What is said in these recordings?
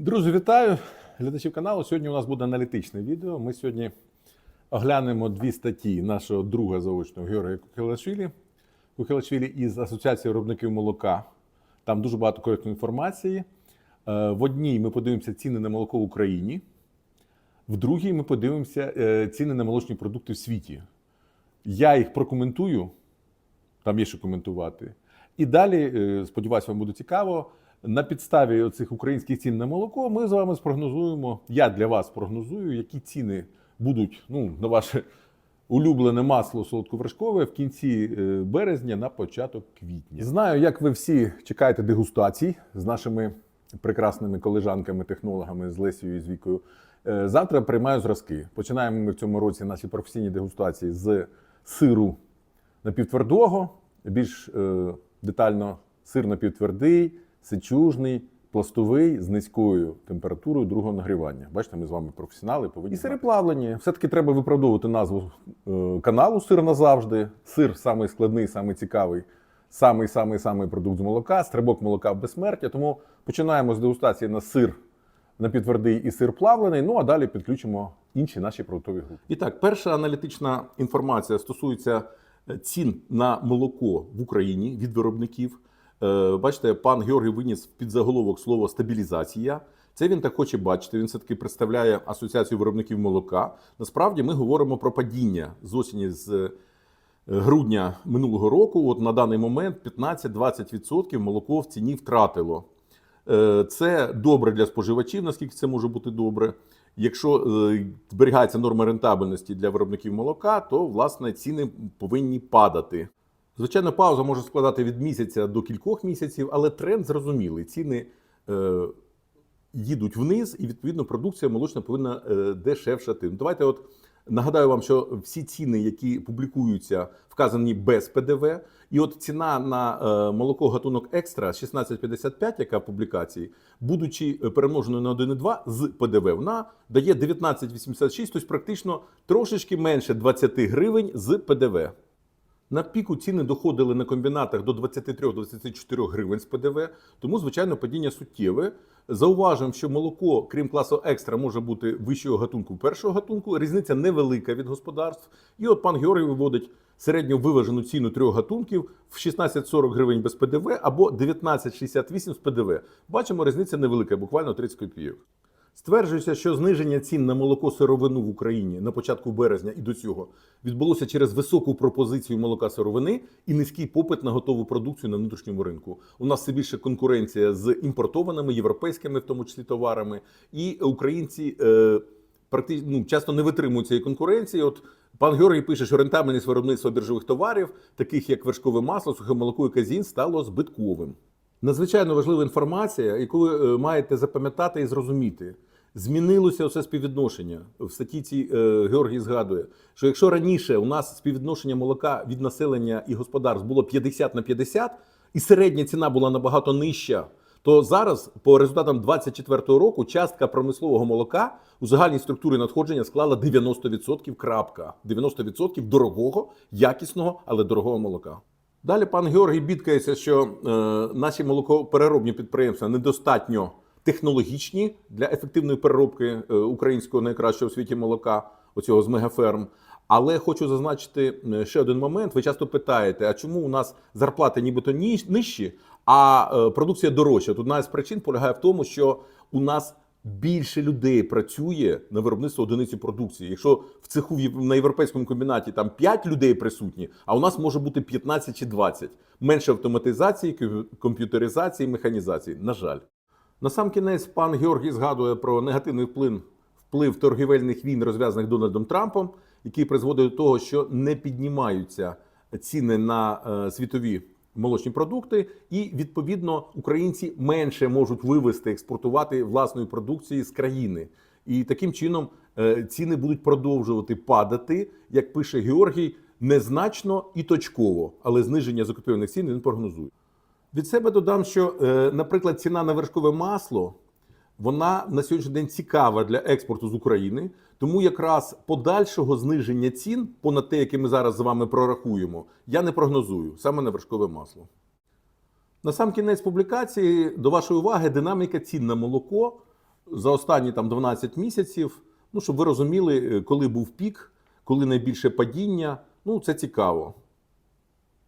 Друзі, вітаю глядачів каналу. Сьогодні у нас буде аналітичне відео. Ми сьогодні оглянемо дві статті нашого друга заочного Георгія Кукелашвілі. Кукелашвілі із Асоціації виробників молока. Там дуже багато корисної інформації. Е, В одній ми подивимося ціни на молоко в Україні, в другій ми подивимося е, ціни на молочні продукти в світі. Я їх прокоментую, там є що коментувати. І далі, е, сподіваюся, вам буде цікаво. На підставі цих українських цін на молоко ми з вами спрогнозуємо. Я для вас прогнозую, які ціни будуть ну, на ваше улюблене масло солодковершкове в кінці е, березня на початок квітня. Знаю, як ви всі чекаєте дегустацій з нашими прекрасними колежанками-технологами з Лесією і з Вікою. Е, Завтра приймаю зразки. Починаємо ми в цьому році наші професійні дегустації з сиру напівтвердого, більш е, детально сир напівтвердий, сичужний, пластовий з низькою температурою другого нагрівання. Бачите, ми з вами професіонали повинні. І сири плавлені. Все-таки треба виправдовувати назву е, каналу Сир назавжди. Сир самий складний, самий цікавий, самий самий самий продукт з молока, стрибок молока в безсмертя. Тому починаємо з дегустації на сир напівтвердий і сир плавлений. Ну а далі підключимо інші наші продуктові групи. І так, перша аналітична інформація стосується е, цін на молоко в Україні від виробників. Е, Бачите, пан Георгій виніс під заголовок слово стабілізація. Це він так хоче бачити. Він все таки представляє асоціацію виробників молока. Насправді ми говоримо про падіння з осені з е, грудня минулого року. От на даний момент 15-20% молоко в ціні втратило. Е, Це добре для споживачів, наскільки це може бути добре. Якщо зберігається норма рентабельності для виробників молока, то власне ціни повинні падати. Звичайно, пауза може складати від місяця до кількох місяців, але тренд зрозумілий. Ціни е, їдуть вниз, і відповідно продукція молочна повинна е, дешевшати. Давайте, от нагадаю вам, що всі ціни, які публікуються, вказані без ПДВ. І от ціна на е, молоко гатунок екстра 16,55, яка в публікації, будучи перемноженою на 1,2 з ПДВ, вона дає 19,86, тобто практично трошечки менше 20 гривень з ПДВ. На піку ціни доходили на комбінатах до 23-24 гривень з ПДВ, тому, звичайно, падіння суттєве. Зауважимо, що молоко, крім класу екстра, може бути вищого гатунку першого гатунку. Різниця невелика від господарств. І от пан Георгій виводить середньо виважену ціну трьох гатунків в 16,40 гривень без ПДВ або 19,68 з ПДВ. Бачимо, різниця невелика, буквально 30 копійок. Стверджується, що зниження цін на молоко сировину в Україні на початку березня і до цього відбулося через високу пропозицію молока сировини і низький попит на готову продукцію на внутрішньому ринку. У нас все більше конкуренція з імпортованими європейськими, в тому числі товарами, і українці е, практично ну, часто не витримують цієї конкуренції. От пан Георгій пише, що рентабельність виробництва біржових товарів, таких як вершкове масло, сухе молоко і казін, стало збитковим. Надзвичайно важлива інформація, яку е, маєте запам'ятати і зрозуміти. Змінилося все співвідношення. В статті цій е, Георгій згадує, що якщо раніше у нас співвідношення молока від населення і господарств було 50 на 50, і середня ціна була набагато нижча, то зараз, по результатам 2024 року, частка промислового молока у загальній структурі надходження склала 90%. Крапка 90% дорогого, якісного, але дорогого молока. Далі пан Георгій бідкається, що е, наші молокопереробні підприємства недостатньо технологічні для ефективної переробки е, українського найкращого в світі молока, оцього з мегаферм. Але хочу зазначити е, ще один момент. Ви часто питаєте, а чому у нас зарплати нібито нижчі, а е, продукція дорожча? Тут одна з причин полягає в тому, що у нас більше людей працює на виробництво одиниці продукції. Якщо в цеху на європейському комбінаті там 5 людей присутні, а у нас може бути 15 чи 20. Менше автоматизації, комп'ютеризації, механізації. На жаль. На сам кінець пан Георгій згадує про негативний вплив, вплив торгівельних війн, розв'язаних Дональдом Трампом, який призводить до того, що не піднімаються ціни на е, світові молочні продукти, і відповідно українці менше можуть вивести, експортувати власної продукції з країни. І таким чином е, ціни будуть продовжувати падати, як пише Георгій, незначно і точково, але зниження закупівельних цін він прогнозує. Від себе додам, що, е, наприклад, ціна на вершкове масло вона на сьогоднішній день цікава для експорту з України. Тому якраз подальшого зниження цін, понад те, яке ми зараз з вами прорахуємо, я не прогнозую саме на вершкове масло. На сам кінець публікації до вашої уваги динаміка цін на молоко за останні там 12 місяців, ну, щоб ви розуміли, е, коли був пік, коли найбільше падіння. Ну, це цікаво.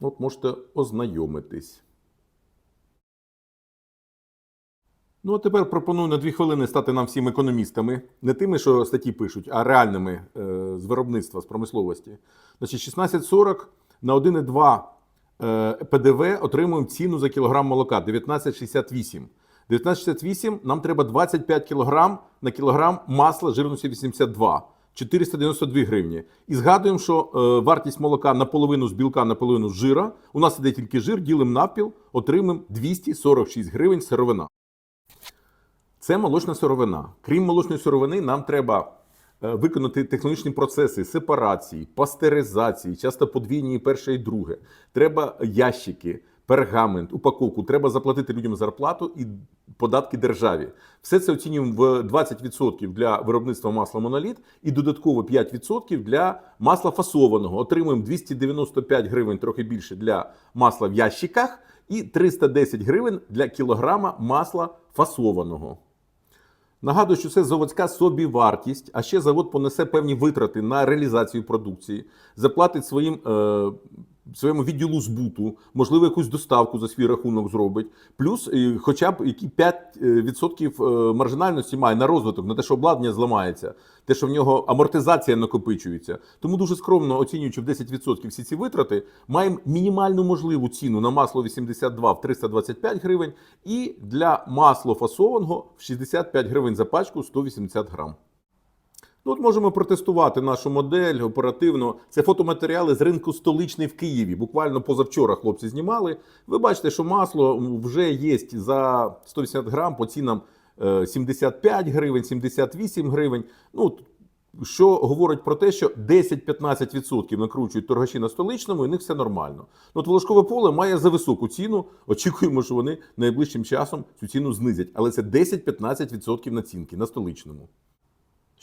От можете ознайомитись. Ну, а тепер пропоную на дві хвилини стати нам всім економістами. Не тими, що статті пишуть, а реальними е, з виробництва, з промисловості. Значить, 16,40 на 1,2 е, ПДВ отримуємо ціну за кілограм молока 19,68. 19,68 нам треба 25 кілограм на кілограм масла жирності 82. 492 гривні. І згадуємо, що е, вартість молока наполовину з білка, наполовину з жира. У нас іде тільки жир, ділимо навпіл, отримаємо 246 гривень сировина. Це молочна сировина. Крім молочної сировини, нам треба е, виконати технологічні процеси сепарації, пастеризації, часто подвійні і перше і друге. Треба ящики, пергамент, упаковку. Треба заплатити людям зарплату і податки державі. Все це оцінюємо в 20% для виробництва масла моноліт і додатково 5% для масла фасованого. Отримуємо 295 гривень, трохи більше для масла в ящиках, і 310 гривень для кілограма масла фасованого. Нагадую, що це заводська собівартість, а ще завод понесе певні витрати на реалізацію продукції, заплатить своїм, е, своєму відділу збуту, можливо, якусь доставку за свій рахунок зробить. Плюс е, хоча б які 5% е, маржинальності має на розвиток, на те, що обладнання зламається, те, що в нього амортизація накопичується. Тому дуже скромно оцінюючи в 10% всі ці витрати, маємо мінімальну можливу ціну на масло 82 в 325 гривень і для масло фасованого в 65 гривень за пачку 180 грам. Ну, от можемо протестувати нашу модель оперативно. Це фотоматеріали з ринку столичний в Києві. Буквально позавчора хлопці знімали. Ви бачите, що масло вже є за 180 грам по цінам е, 75 гривень, 78 гривень. Ну, що говорить про те, що 10-15% накручують торгаші на столичному, і в них все нормально. Ну, от волошкове поле має за високу ціну. Очікуємо, що вони найближчим часом цю ціну знизять. Але це 10-15% націнки на столичному.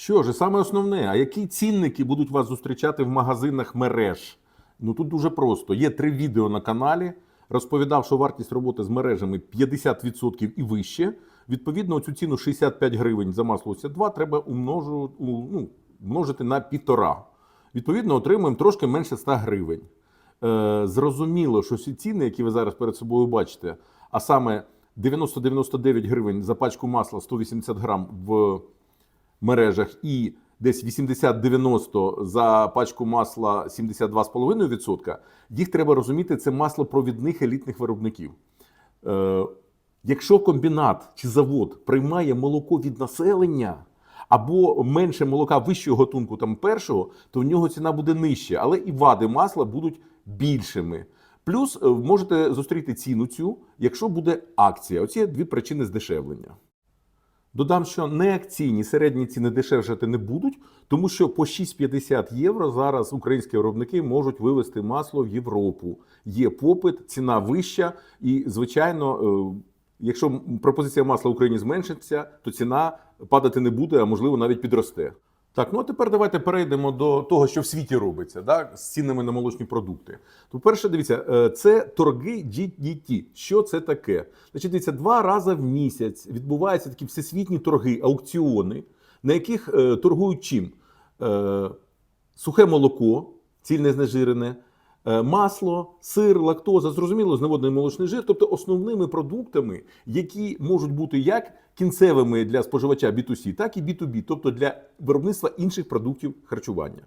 Що ж, саме основне, а які цінники будуть вас зустрічати в магазинах мереж? Ну тут дуже просто. Є три відео на каналі. Розповідав, що вартість роботи з мережами 50% і вище. Відповідно, цю ціну 65 гривень за масло 2 треба умножу, ну, множити на півтора. Відповідно, отримуємо трошки менше 100 гривень. Е, зрозуміло, що всі ціни, які ви зараз перед собою бачите, а саме 90-99 гривень за пачку масла 180 грам в мережах і десь 80-90 за пачку масла 72,5%, їх треба розуміти, це масло провідних елітних виробників. Е, якщо комбінат чи завод приймає молоко від населення або менше молока вищого готунку, там першого, то в нього ціна буде нижча, але і вади масла будуть більшими. Плюс е, можете зустріти ціну цю, якщо буде акція. Оці дві причини здешевлення. Додам, що не акційні середні ціни дешевшати не будуть, тому що по 6,50 євро зараз українські виробники можуть вивезти масло в Європу. Є попит, ціна вища, і звичайно, е, якщо пропозиція масла в Україні зменшиться, то ціна падати не буде, а можливо навіть підросте. Так, ну а тепер давайте перейдемо до того, що в світі робиться, да, з цінами на молочні продукти. То, перше, дивіться, е, це торги GDT. Що це таке? Значить, дивіться, два рази в місяць відбуваються такі всесвітні торги, аукціони, на яких е, торгують чим? Е, сухе молоко, цільне знежирене, масло, сир, лактоза, зрозуміло, зневодний молочний жир, тобто основними продуктами, які можуть бути як кінцевими для споживача B2C, так і B2B, тобто для виробництва інших продуктів харчування.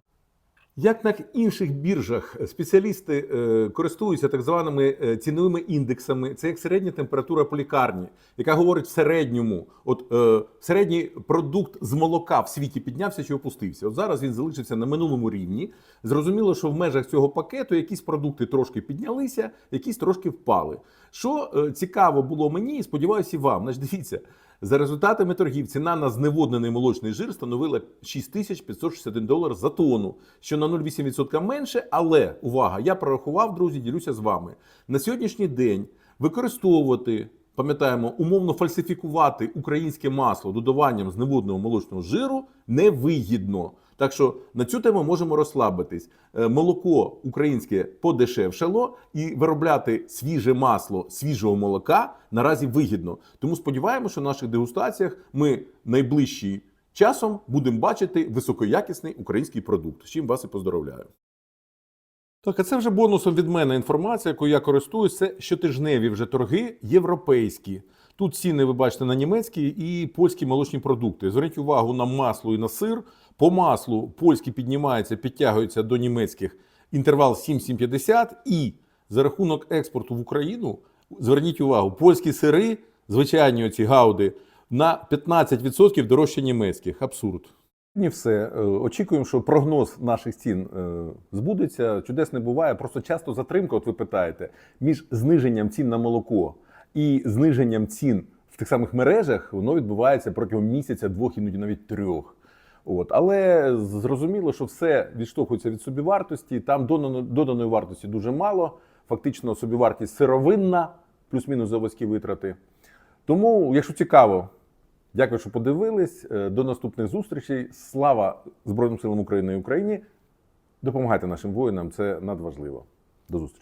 Як на інших біржах спеціалісти е, користуються так званими е, ціновими індексами, це як середня температура по лікарні, яка говорить в середньому, от е, середній продукт з молока в світі піднявся чи опустився. От зараз він залишився на минулому рівні. Зрозуміло, що в межах цього пакету якісь продукти трошки піднялися, якісь трошки впали. Що е, цікаво було мені, і сподіваюся, і вам. Значить, дивіться, за результатами торгів ціна на зневоднений молочний жир становила 6561 долар за тонну, що на 0,8% менше. Але увага, я прорахував, друзі, ділюся з вами. На сьогоднішній день використовувати, пам'ятаємо, умовно фальсифікувати українське масло додаванням зневодного молочного жиру невигідно. Так що на цю тему можемо розслабитись. Е, Молоко українське подешевшало, і виробляти свіже масло свіжого молока наразі вигідно. Тому сподіваємося, що в наших дегустаціях ми найближчий часом будемо бачити високоякісний український продукт. З чим вас і поздоровляю. Так, а це вже бонусом від мене інформація, якою я користуюсь. Це щотижневі вже торги європейські. Тут ціни ви бачите на німецькі і польські молочні продукти. Зверніть увагу на масло і на сир. По маслу польські піднімаються, підтягуються до німецьких інтервал 7,750 і за рахунок експорту в Україну, зверніть увагу, польські сири, звичайні оці гауди, на 15% дорожче німецьких. Абсурд. Ні, все. Е, Очікуємо, що прогноз наших цін е, збудеться. Чудес не буває. Просто часто затримка, от ви питаєте, між зниженням цін на молоко і зниженням цін в тих самих мережах, воно відбувається протягом місяця, двох, іноді навіть трьох. От. Але зрозуміло, що все відштовхується від собівартості. Там додано- доданої вартості дуже мало. Фактично, собівартість сировинна, плюс-мінус заводські витрати. Тому, якщо цікаво, дякую, що подивились. Е, До наступних зустрічей. Слава Збройним силам України і Україні. Допомагайте нашим воїнам, це надважливо. До зустрічі.